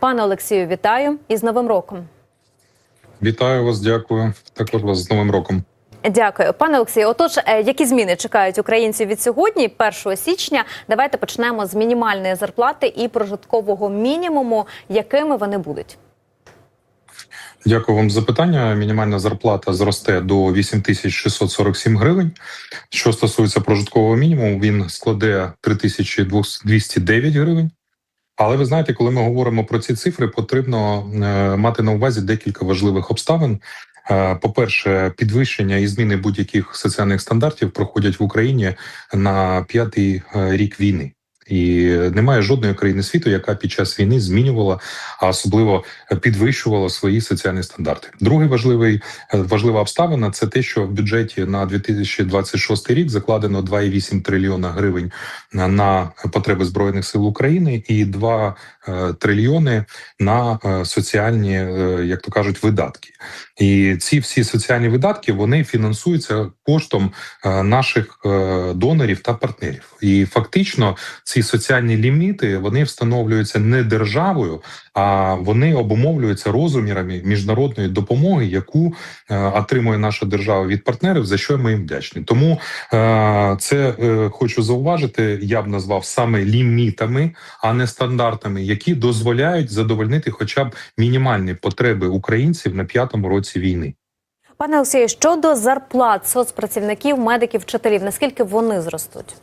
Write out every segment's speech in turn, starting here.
Пане Олексію, вітаю і з Новим роком. Вітаю вас, дякую. Також вас з Новим роком. Дякую, пане Олексію. Отож, е, які зміни чекають українців від сьогодні, 1 січня? Давайте почнемо з мінімальної зарплати і прожиткового мінімуму. Якими вони будуть? Дякую вам за питання. Мінімальна зарплата зросте до 8647 гривень. Що стосується прожиткового мінімуму, він складе 3209 гривень. Але ви знаєте, коли ми говоримо про ці цифри, потрібно е, мати на увазі декілька важливих обставин. Е, По-перше, підвищення і зміни будь-яких соціальних стандартів проходять в Україні на п'ятий е, рік війни. І немає жодної країни світу, яка під час війни змінювала, а особливо підвищувала свої соціальні стандарти. Другий важливий е, важлива обставина це те, що в бюджеті на 2026 рік закладено 2,8 трильйона гривень на- потреби збройних сил України і 2 е, трильйони на е, соціальні, як то кажуть, видатки. І ці всі соціальні видатки вони фінансуються коштом е, наших е, донорів та партнерів. І фактично ці соціальні ліміти вони встановлюються не державою, а вони обумовлюються розмірами міжнародної допомоги, яку е, отримує наша держава від партнерів, за що ми їм вдячні. Тому це хочу зауважити. Я б назвав саме лімітами, а не стандартами, які дозволяють задовольнити хоча б мінімальні потреби українців на п'ятому році війни. Пане Олексію, щодо зарплат соцпрацівників, медиків, вчителів, наскільки вони зростуть?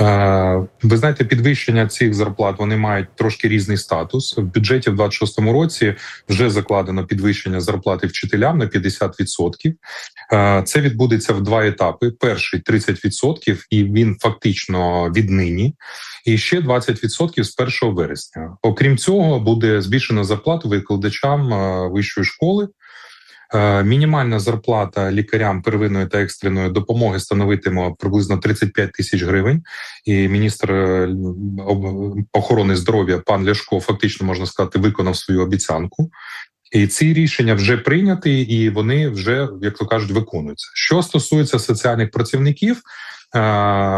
Е, Ви знаєте, підвищення цих зарплат вони мають трошки різний статус. В бюджеті в 26-му році вже закладено підвищення зарплати вчителям на 50%. Е, Це відбудеться в два етапи: перший 30%, і він фактично віднині, і ще 20% з 1 вересня. Окрім цього, буде збільшена зарплата викладачам е, вищої школи. Е, Мінімальна зарплата лікарям первинної та екстреної допомоги становитиме приблизно 35 тисяч гривень. І міністр е, охорони здоров'я пан Ляшко фактично можна сказати виконав свою обіцянку. І ці рішення вже прийняті, і вони вже, як то кажуть, виконуються. Що стосується соціальних працівників,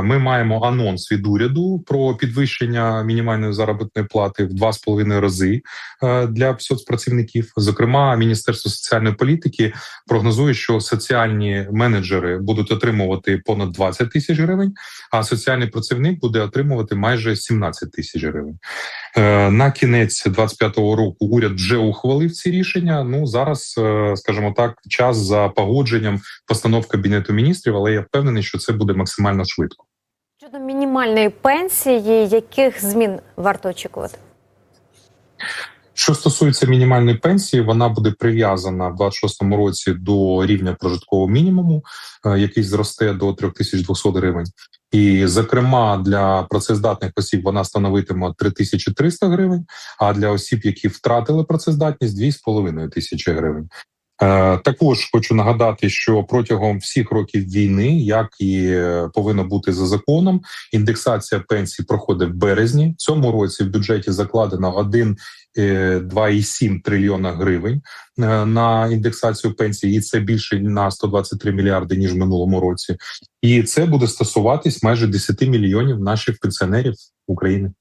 ми маємо анонс від уряду про підвищення мінімальної заробітної плати в два з половиною рази е, для соцпрацівників. Зокрема, Міністерство соціальної політики прогнозує, що соціальні менеджери будуть отримувати понад 20 тисяч гривень, а соціальний працівник буде отримувати майже 17 тисяч гривень. Е, На кінець 25-го року уряд вже ухвалив ці рішення. Ну зараз, е, скажімо так, час за погодженням постанов кабінету міністрів, але я впевнений, що це буде максимально швидко. Щодо мінімальної пенсії, яких змін варто очікувати? Що стосується мінімальної пенсії, вона буде прив'язана в 26-му році до рівня прожиткового мінімуму, е, який зросте до 3200 гривень. І, зокрема, для працездатних осіб вона становитиме 3300 гривень, а для осіб, які втратили працездатність, 2,5 тисячі гривень. Е, Також хочу нагадати, що протягом всіх років війни, як і е, повинно бути за законом, індексація пенсій проходить в березні. Цьому році в бюджеті закладено 1 е, 2,7 трильйона гривень на індексацію пенсій, і це більше на 123 мільярди ніж в минулому році. І це буде стосуватись майже 10 мільйонів наших пенсіонерів України.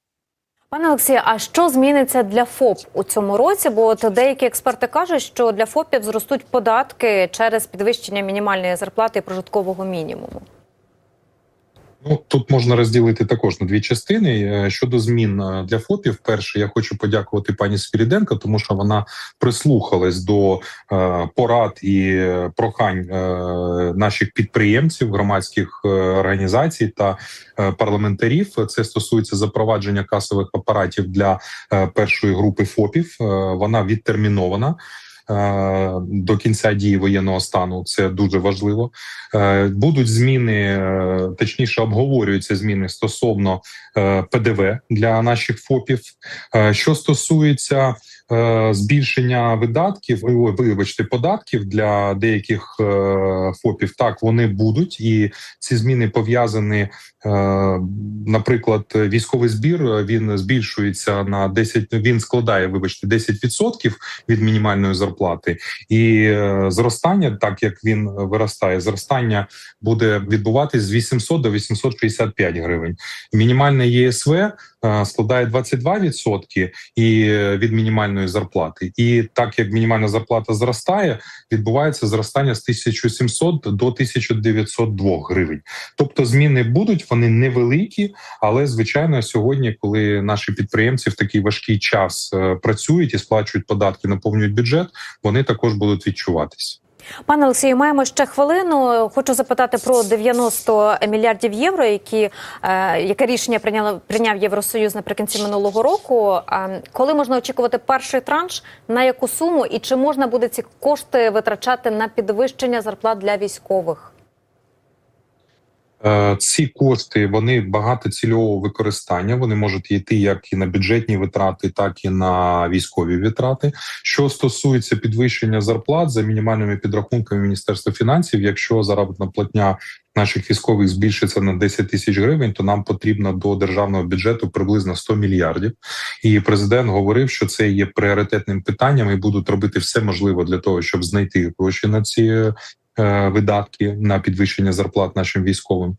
Пане Олексію, а що зміниться для ФОП у цьому році? Бо от деякі експерти кажуть, що для ФОПів зростуть податки через підвищення мінімальної зарплати і прожиткового мінімуму. Ну тут можна розділити також на дві частини. Е, Щодо змін е, для ФОПів, перше, я хочу подякувати пані Свіріденко, тому що вона прислухалась до е, порад і прохань наших підприємців, громадських організацій та парламентарів. Це стосується запровадження касових апаратів для першої групи ФОПів. Вона відтермінована. Е, До кінця дії воєнного стану це дуже важливо. Е, Будуть зміни, е, точніше обговорюються зміни стосовно ПДВ для наших ФОПів. Що стосується збільшення видатків, вибачте, податків для деяких е, ФОПів, так вони будуть, і ці зміни пов'язані. е, Наприклад, військовий збір е, він збільшується на 10, Він складає, вибачте, 10% від мінімальної зарплати, і е, зростання, так як він виростає, зростання буде відбуватись з 800 до 865 гривень. Мінімальне ЄСВ е, е, складає 22% і е, від мінімальної зарплати. І так як мінімальна зарплата зростає, відбувається зростання з 1700 до 1902 гривень. Тобто зміни будуть, вони невеликі, але звичайно, сьогодні, коли наші підприємці в такий важкий час е, працюють і сплачують податки, наповнюють бюджет, вони також будуть відчуватись. Пане Олексію, маємо ще хвилину. Хочу запитати про 90 мільярдів євро, які е, яке рішення прийняло прийняв Євросоюз наприкінці минулого року. Е, коли можна очікувати перший транш, на яку суму і чи можна буде ці кошти витрачати на підвищення зарплат для військових? Е, Ці кошти вони багатоцільового використання. Вони можуть йти як і на бюджетні витрати, так і на військові витрати. Що стосується підвищення зарплат за мінімальними підрахунками Міністерства фінансів, якщо заробітна платня наших військових збільшиться на 10 тисяч гривень, то нам потрібно до державного бюджету приблизно 100 мільярдів. І президент говорив, що це є пріоритетним питанням, і будуть робити все можливе для того, щоб знайти гроші на ці. Е, Видатки на підвищення зарплат нашим військовим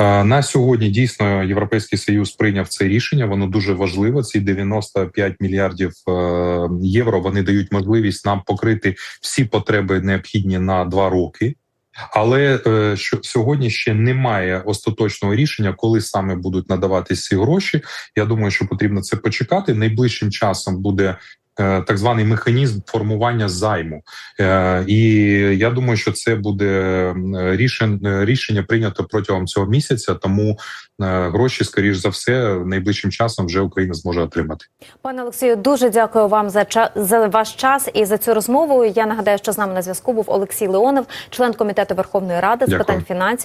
Е, на сьогодні дійсно європейський союз прийняв це рішення. Воно дуже важливо. Ці 95 мільярдів е, євро. Вони дають можливість нам покрити всі потреби необхідні на два роки. Але що сьогодні ще немає остаточного рішення, коли саме будуть надаватись ці гроші. Я думаю, що потрібно це почекати. Найближчим часом буде так званий механізм формування займу. Е, І я думаю, що це буде е, рішення, рішення прийнято протягом цього місяця. Тому е, гроші, скоріш за все, найближчим часом вже Україна зможе отримати. Пане Олексію, дуже дякую вам за ча- за ваш час і за цю розмову. Я нагадаю, що з нами на зв'язку був Олексій Леонов, член комітету Верховної Ради з Дякую. питань фінансів.